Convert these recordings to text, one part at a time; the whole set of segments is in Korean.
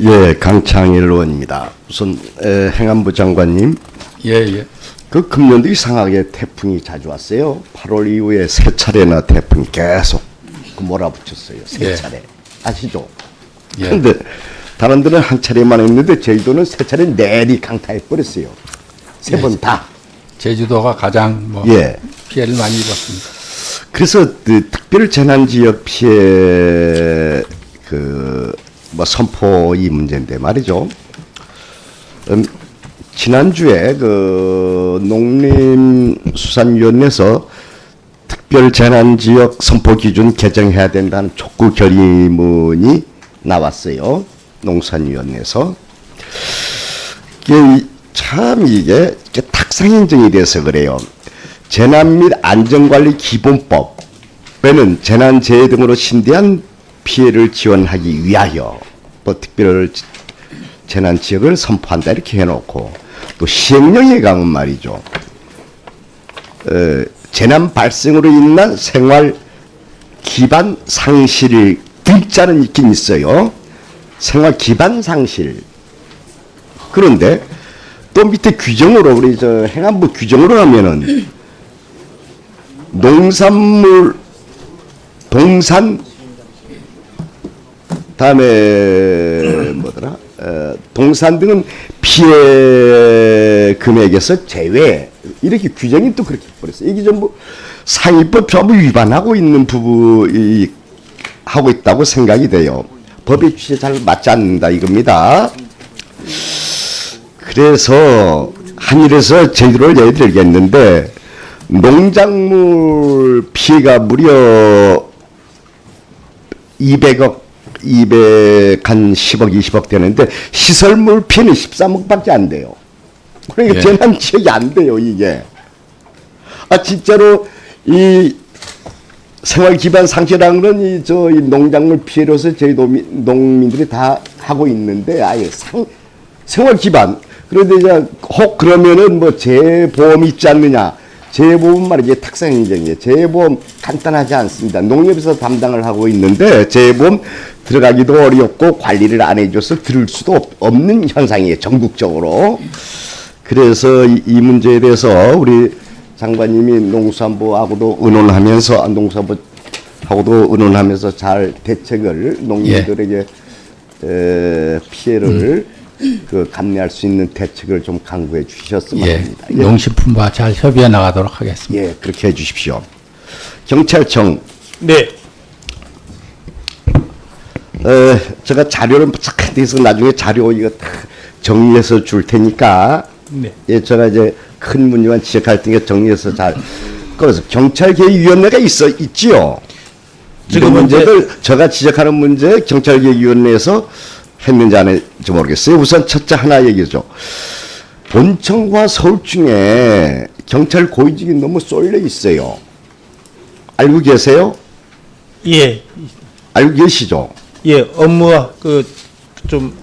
예, 강창일 의원입니다. 우선 에, 행안부 장관님, 예, 예. 그 금년도 이상하게 태풍이 자주 왔어요. 8월 이후에 세 차례나 태풍이 계속 그 몰아붙였어요. 세 예. 차례 아시죠? 예. 근데 다른 데는 한 차례만 했는데 제주도는 세 차례 내리 강타해 버렸어요. 세 번 다. 제주도가 가장 뭐 예. 피해를 많이 입었습니다. 그래서 그 특별 재난 지역 피해 그 뭐 선포 이 문제인데 말이죠. 음, 지난주에 그 농림수산위원회에서 특별 재난 지역 선포 기준 개정해야 된다는 촉구 결의문이 나왔어요. 농산위원회에서. 이게 이- 참 이게 이게 탁상 인정이 돼서 그래요. 재난 및 안전관리 기본법에는 재난재해 등으로 심대한 피해를 지원하기 위하여 또 특별 재난 지역을 선포한다 이렇게 해놓고 또 시행령에 가면 말이죠. 어, 재난 발생으로 인한 생활 기반 상실 글자는 있긴 있어요. 생활 기반 상실. 그런데 또 밑에 규정으로 우리 저 행안부 규정으로 하면은 농산물 동산 다음에 뭐더라 어, 동산 등은 피해 금액에서 제외 이렇게 규정이 또 그렇게 버렸어요. 이게 전부 상위법 전부 위반하고 있는 부분이 하고 있다고 생각이 돼요. 법의 취지에 잘 맞지 않는다 이겁니다. 그래서 한일에서 제주를 예를 들겠는데 농작물 피해가 무려 200억 200 한 10억 20억 되는데 시설물 피해는 13억밖에 안 돼요. 그러니까 예. 재난 지역이 안 돼요 이게. 아 진짜로 이 생활 기반 상실하는 건 이 저 이 농작물 피해로서 저희 농민, 농민들이 다 하고 있는데 아예 상 생활 기반 그런데 이제 혹 그러면은 뭐 재보험 있지 않느냐 재보험 말이지 탁상 인정이에요 재보험 간단하지 않습니다. 농협에서 담당을 하고 있는데 재보험 들어가기도 어렵고 관리를 안 해줘서 들을 수도 없, 없는 현상이에요 전국적으로. 그래서 이, 이 문제에 대해서 우리 장관님이 농수산부하고도 의논하면서 아, 농수산부하고도 의논하면서 잘 대책을 농민들에게 에, 피해를 그 감내할 수 있는 대책을 좀 강구해 주셨으면 예. 합니다. 예. 농식품과 잘 협의해 나가도록 하겠습니다. 예, 그렇게 해 주십시오. 경찰청 네, 에, 제가 자료를 착 돼서 나중에 자료 이거 다 정리해서 줄 테니까 네. 예, 제가 이제 큰 문제만 지적할 테니까 정리해서 잘 그래서 경찰개혁위원회가 있어 있지요. 지금 문제들 제가 지적하는 문제 경찰개혁위원회에서 했는지 안 했는지 모르겠어요. 우선 첫째 하나 얘기죠. 본청과 서울중에 경찰 고위직이 너무 쏠려 있어요. 알고 계세요? 예, 알고 계시죠? 예, 업무와 그 좀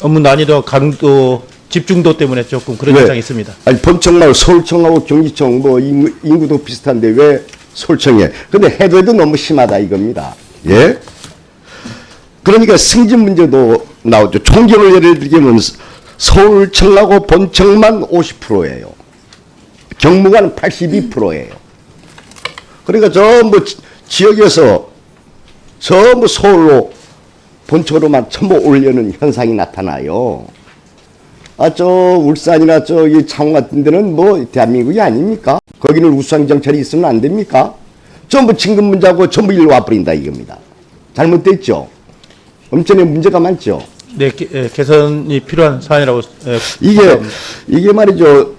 업무 난이도, 강도, 집중도 때문에 조금 그런 왜? 현상이 있습니다. 아니 본청 말고 서울청하고 경기청 뭐 인구, 인구도 비슷한데 왜 서울청에? 근데 해도 해도 너무 심하다 이겁니다. 예? 그러니까 승진 문제도 나오죠. 총경을 예를 들면 서울청하고 본청만 50%예요. 경무관은 82%예요. 그러니까 전부 지- 지역에서 전부 서울로 본청으로만 전부 올려는 현상이 나타나요. 아, 저 울산이나 저기 창원 같은 데는 뭐 대한민국이 아닙니까? 거기는 우수한 경찰이 있으면 안 됩니까? 전부 진급 문제하고 전부 일로 와버린다 이겁니다. 잘못됐죠? 엄청나게 문제가 많죠? 네, 개, 예, 개선이 필요한 사안이라고 예, 이게, 생각합니다. 이게 말이죠.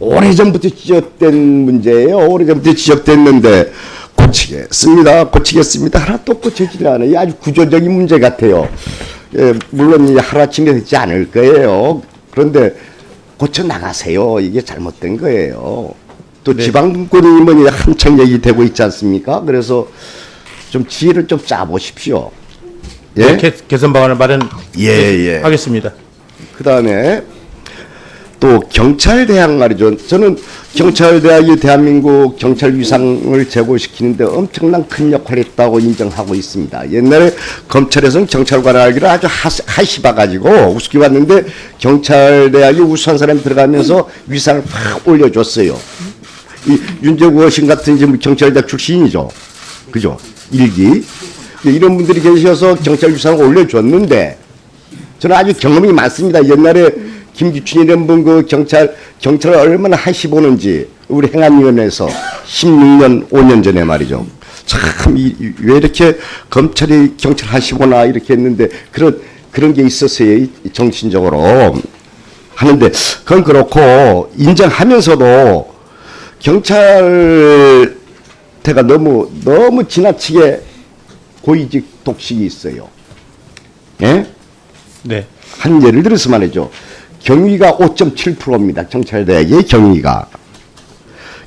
오래전부터 지적된 문제예요. 오래전부터 지적됐는데 고치겠습니다. 고치겠습니다. 하나도 고쳐지지 않아요. 아주 구조적인 문제 같아요. 예, 물론 이 하루아침에 되지 않을 거예요. 그런데 고쳐 나가세요. 이게 잘못된 거예요. 또 네. 지방군이 뭐 한창 얘기되고 있지 않습니까? 그래서 좀 지혜를 좀 짜보십시오. 예? 네, 개, 개선 방안을 마련 예, 예. 하겠습니다. 그 다음에 또 경찰대학 말이죠. 저는 경찰대학이 대한민국 경찰 위상을 제고시키는데 엄청난 큰 역할을 했다고 인정하고 있습니다. 옛날에 검찰에서는 경찰관을 알기를 아주 하시- 하시봐가지고 우습게 봤는데 경찰대학이 우수한 사람이 들어가면서 위상을 확 올려줬어요. 이 윤재구 어신 같은 지금 경찰대학 출신이죠. 그죠? 일기. 이런 분들이 계셔서 경찰 위상을 올려줬는데 저는 아주 경험이 많습니다. 옛날에 김기춘 이런 분그 경찰 경찰을 얼마나 하시보는지 우리 행안위원회에서 16년 5년 전에 말이죠. 참 왜 이렇게 검찰이 경찰 하시보나 이렇게 했는데 그런 그런 게 있었어요 정신적으로 하는데 그건 그렇고 인정하면서도 경찰대가 너무 너무 지나치게 고위직 독식이 있어요. 예? 네. 한 예를 들어서 말이죠. 경위가 5.7%입니다. 경찰대학의 경위가.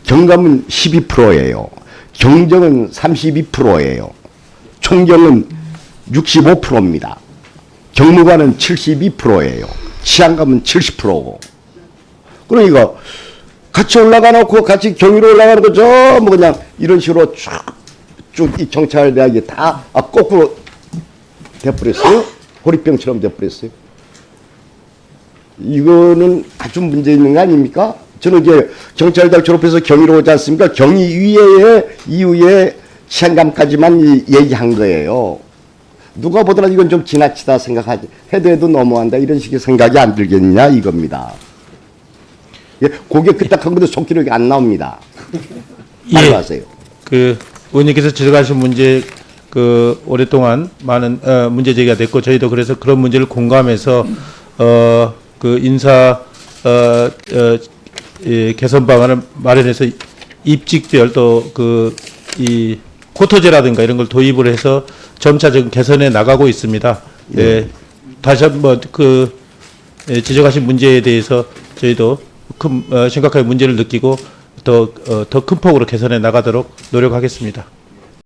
경감은 12%예요. 경정은 32%예요. 총경은 65%입니다. 경무관은 72%예요. 치안감은 70%고. 그러니까 같이 올라가 놓고 같이 경위로 올라가는 거 전부 그냥 이런 식으로 쭉 쭉 이 경찰대학이 다 아, 거꾸로 돼버렸어요. 호리병처럼 돼버렸어요. 이거는 아주 문제 있는 거 아닙니까? 저는 이제 경찰대학 졸업해서 경위로 오지 않습니까? 경위 위에 이후에 시한감까지만 이- 얘기한 거예요. 누가 보더라도 이건 좀 지나치다 생각하지. 해도 해도 너무한다. 이런 식의 생각이 안 들겠느냐 이겁니다. 예, 고개 끄덕한 것도 속기록이 안 나옵니다. 예. 하세요. 그 의원님께서 지적하신 문제 그 오랫동안 많은 어, 문제 제기가 됐고 저희도 그래서 그런 문제를 공감해서 어 그 인사 어, 어 예, 개선 방안을 마련해서 입직별 또그이 코터제라든가 이런 걸 도입을 해서 점차 지금 개선해 나가고 있습니다. 예. 다시 한번 그 예, 지적하신 문제에 대해서 저희도 큰 어, 심각하게 문제를 느끼고 더 어, 더큰 폭으로 개선해 나가도록 노력하겠습니다.